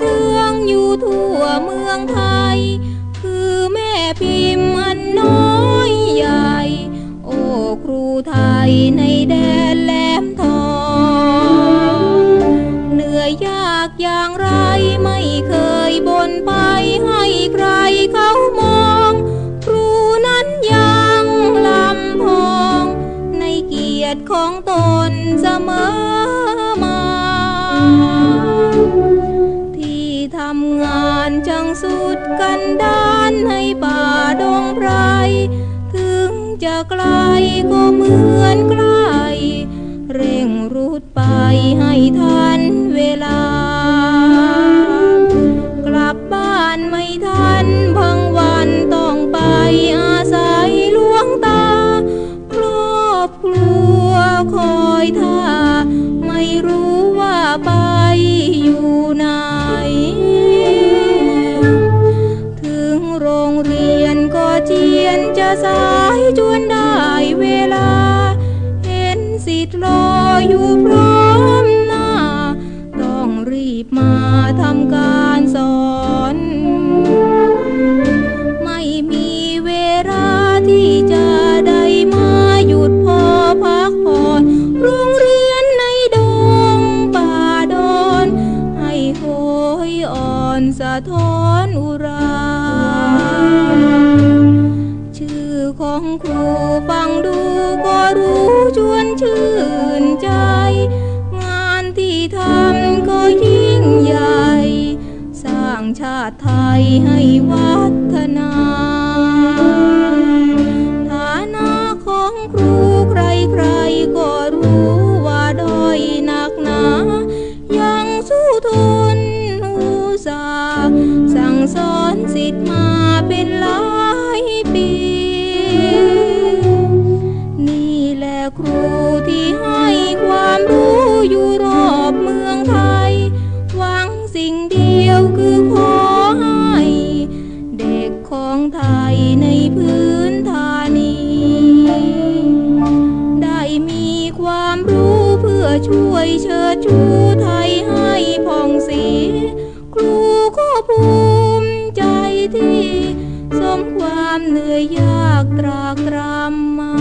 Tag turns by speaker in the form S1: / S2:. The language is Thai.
S1: เทืองอยู่ทั่วเมืองไทย คือแม่พิมพ์อันน้อยใหญ่ โอ้ครูไทยในแดนแหลมทอง เหนื่อยยากอย่างไรไม่เคยบ่นไปให้ใครเขามอง ครูนั้นยังลำพอง ในเกียรติของตนเสมอ กันดานให้ป่าดงไพรถึงจะไกลก็เหมือนใกล้ เร่งรุดไปให้ทัน รงเรียนก็เจียนจะสายจวนได้เวลา เห็นสิทธิ์รออยู่พร้อมหน้า ต้องรีบมาทำการสอน ไม่มีเวลาที่จะได้มาหยุดพอพักผ่อนโรงเรียนในดงป่าดอน ให้โหยอ่อนสะท้อนอุรา ไทยให้วัฒนา ช่วยเชิดชูไทยให้พ่องสี ครูก็ภูมิใจที่ สมความเหนื่อยยากตรากตรำมา